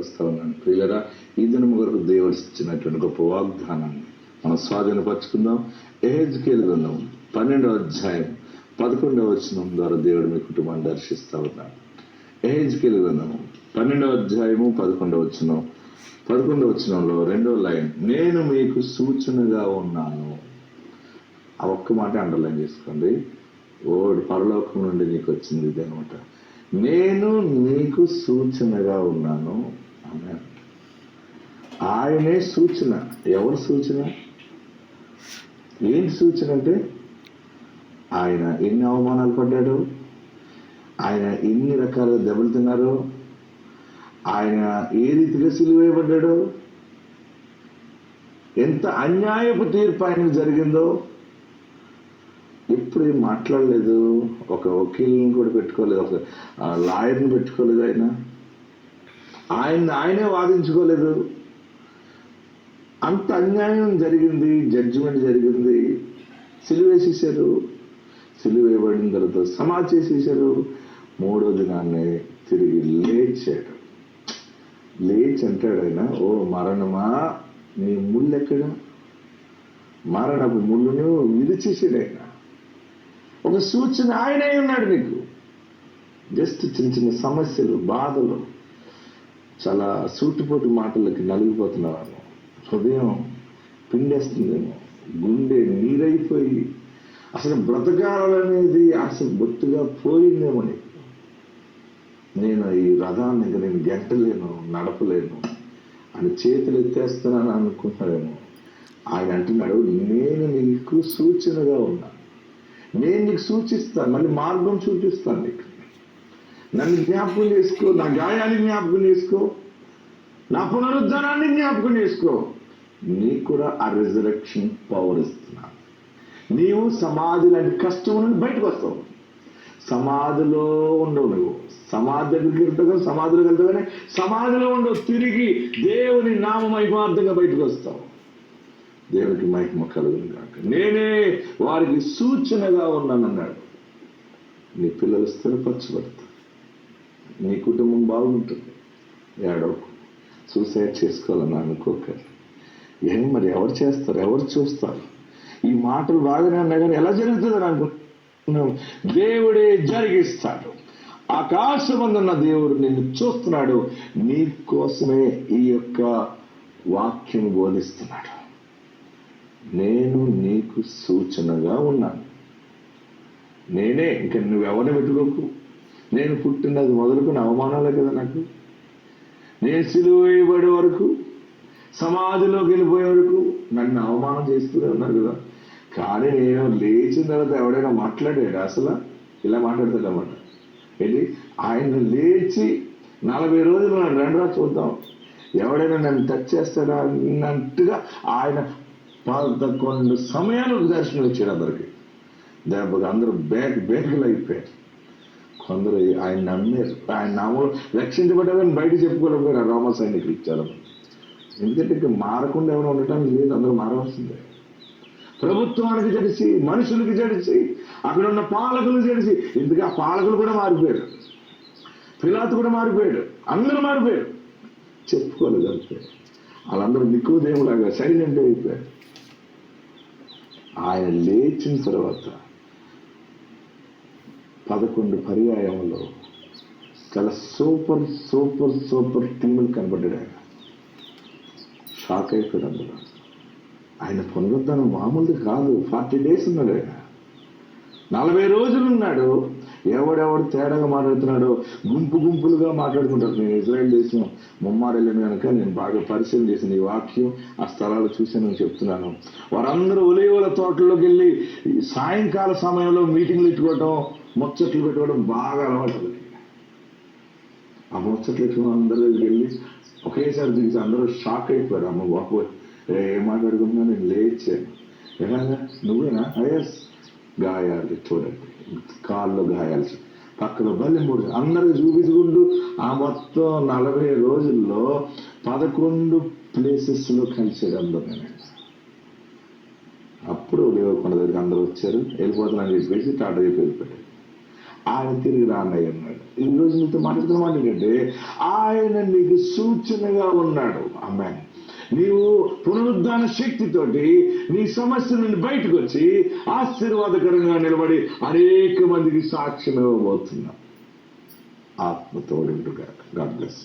పరుస్తా ఉన్నాను. ప్రియులరా ఈ దినం వరకు దేవుడు ఇచ్చినటువంటి గొప్ప వాగ్దానాన్ని మనం స్వాధీనపరచుకుందాం. ఏజ్కేల్ గ్రంథం పన్నెండవ అధ్యాయం పదకొండవ వచనం ద్వారా దేవుడు మీ కుటుంబాన్ని దర్శిస్తూ ఉన్నాడు. ఏజ్కేల్ గ్రంథం పన్నెండవ అధ్యాయము పదకొండవ వచనం పదకొండవ వచనంలో రెండో లైన్ నేను మీకు సూచనగా ఉన్నాను. ఆ ఒక్క మాట అండర్లైన్ చేసుకోండి. ఓడి పరలోకం నుండి నీకు వచ్చింది ఇది అనమాట నేను నీకు సూచనగా ఉన్నాను. ఆయనే సూచన. ఎవరు సూచన? ఏంటి సూచన అంటే ఆయన ఎన్ని అవమానాలు పడ్డాడు? ఆయన ఎన్ని రకాల దెబ్బలు తిన్నారు ఆయన ఏ రీతిగా సిలువేయబడ్డాడు? ఎంత అన్యాయపు తీర్పు ఆయన జరిగిందో ఎప్పుడు ఏం మాట్లాడలేదు. ఒక వకీల్ని కూడా పెట్టుకోలేదు. ఒక లాయర్ని పెట్టుకోలేదు ఆయన. ఆయన ఆయనే వాదించుకోలేదు. అంత అన్యాయం జరిగింది జడ్జిమెంట్ జరిగింది. సిలువేసేసారు సిలువేయబడిన తర్వాత సమాధి చేసేసారు మూడో దినాన్ని తిరిగి లేచాడు. లేచి అంటాడు ఆయన ఓ మరణమా? నీ ముళ్ళు ఎక్కడ మరణపు ముళ్ళును విరిచేసాడు ఆయన. ఒక సూచన ఆయనే ఉన్నాడు నీకు. జస్ట్ చిన్న చిన్న సమస్యలు బాధలు. చాలా సూటిపోటు మాటలకి నలిగిపోతున్నారు. హృదయం పిండేస్తుందేమో. గుండె నీరైపోయి అసలు బ్రతకాలనేది అసలు బొత్తుగా పోయిందేమో నీకు. నేను ఈ రథాన్ని నేను గెంటలేను నడపలేను అని చేతులు ఎత్తేస్తున్నాను అనుకుంటున్నాడేమో ఆయన అంటున్నాడు నేను నీకు సూచనగా ఉన్నా. నేను నీకు సూచిస్తాను మళ్ళీ మార్గం చూపిస్తాను నీకు. నన్ను జ్ఞాపకం చేసుకో నా గాయాన్ని జ్ఞాపకం చేసుకో నా పునరుద్ధరాన్ని జ్ఞాపకం చేసుకో. నీకు కూడా ఆ రిజరక్షన్ పవర్ ఇస్తున్నాను నీవు సమాధి లాంటి కష్టం నుండి బయటకు వస్తావు. సమాధిలో ఉండవు నువ్వు. సమాధి దగ్గరికి వెళ్తావు సమాధిలోకి వెళ్తావు కానీ సమాధిలో ఉండవు. తిరిగి దేవుని నామ మహిమార్థంగా బయటకు వస్తావు. దేవునికి మహిమ కలుగును కాక నేనే వారికి సూచనగా ఉన్నానన్నాడు. నీ పిల్లలు స్థిరపరచబడతారు. నీ కుటుంబం బాగుంటుంది. ఏడవకు సూసైడ్ చేసుకోవాలని అనుకోక ఏం మరి ఎవరు చేస్తారు? ఎవరు చూస్తారు? ఈ మాటలు బాగానే ఉన్నాయి కానీ ఎలా జరుగుతుందని అనుకుంటున్నాం దేవుడే జరిగిస్తాడు. ఆకాశమందున్న దేవుడు నిన్ను చూస్తున్నాడు. నీ కోసమే ఈ యొక్క వాక్యం బోధిస్తున్నాడు. నేను నీకు సూచనగా ఉన్నాను. నేనే ఇంకా నువ్వెవరిని పెట్టుకోకు నేను పుట్టినది మొదలుకుని అవమానాలే కదా నాకు? నేను సిలువ వేయబడే వరకు సమాధిలోకి వెళ్ళిపోయే వరకు నన్ను అవమానం చేస్తూనే ఉన్నారు కదా? కానీ నేను లేచిన తర్వాత ఎవడైనా మాట్లాడాడు అసలు? ఇలా మాట్లాడతాడు అన్నమాట ఏంటి? ఆయన లేచి నలభై రోజులు నన్ను రెండురా చూద్దాం. ఎవడైనా నన్ను టచ్ చేస్తాడా అన్నట్టుగా ఆయన పదకొండు సమయాలకు దర్శనం ఇచ్చాడు అందరికి. దెబ్బకి అందరూ బేక్ బేకులు అయిపోయారు. కొందరు ఆయన నమ్మారు ఆయన నామలు రక్షించబడ్డారని బయట చెప్పుకోలేకపోయారు రోమ సైనికులు ఇచ్చారు. ఎందుకంటే మారకుండా ఎవరు ఉండటానికి లేదు అందరూ మారవలసిందే. ప్రభుత్వానికి జడిసి మనుషులకి జడిసి అక్కడ ఉన్న పాలకులు జడిసి. ఎందుకు ఆ పాలకులు కూడా మారిపోయారు. పిలాతు కూడా మారిపోయాడు. అందరూ మారిపోయారు. చెప్పుకోలేదు అంతే. వాళ్ళందరూ నిక్కువ దేవులాగా సైలెంట్ అయిపోయారు. ఆయన లేచిన తర్వాత పదకొండు పర్యాయంలో చాలా సూపర్ సూపర్ సూపర్ టీములు కనబడ్డాడు ఆయన. షాక్ అయిపోయాడు అందులో. ఆయన పునరుద్ధరణ మామూలుది కాదు. ఫార్టీ డేస్ ఉన్నాడు ఆయన. నలభై రోజులు ఉన్నాడు ఎవడెవడు తేడాగా మాట్లాడుతున్నాడో గుంపు గుంపులుగా మాట్లాడుకుంటారు నేను ఇజ్రాయెల్ దేశం ముమ్మారెళ్ళిన కనుక నేను బాగా పరిశీలన చేసిన ఈ వాక్యం ఆ స్థలాలు చూశాను చెప్తున్నాను. వారందరూ ఒలివల తోటలోకి వెళ్ళి సాయంకాల సమయంలో మీటింగ్లు పెట్టుకోవడం ముచ్చట్లు పెట్టుకోవడం బాగా అలవాటు ఆ ముచ్చట్లు పెట్టుకుని అందరూ దగ్గరికి వెళ్ళి ఒకేసారి దిగి అందరూ షాక్ అయిపోయారు. అమ్మ బాబు ఏం మాట్లాడుకుంటున్నా నేను లేచాను. ఎలాగా నువ్వేనా? Ah, అయ్యస్ గాయాలు చూడండి కాళ్ళు గాయాలు పక్కన బల్లి మూడు అందరూ చూపించుకుంటూ ఆ మొత్తం నలభై రోజుల్లో పదకొండు ప్లేసెస్లో కలిసాడు అందరూ అప్పుడు దేవకొండ దగ్గర అందరూ వచ్చారు. వెళ్ళిపోతున్నాను చెప్పేసి టాటా చెప్పి వెళ్ళిపోయాడు ఆయన తిరిగి రానయ్య అన్నాడు ఈ రోజు నీతో మాట్లాడుతున్నాం మాట ఆయన నీకు సూచనగా ఉన్నాడు. అమ్మాయి నీవు పునరుద్ధాన శక్తితోటి నీ సమస్య నుండి బయటకు వచ్చి ఆశీర్వాదకరంగా నిలబడి అనేక మందికి సాక్ష్యం ఇవ్వబోతున్నావు. ఆత్మతోడు గాడ్ బ్లెస్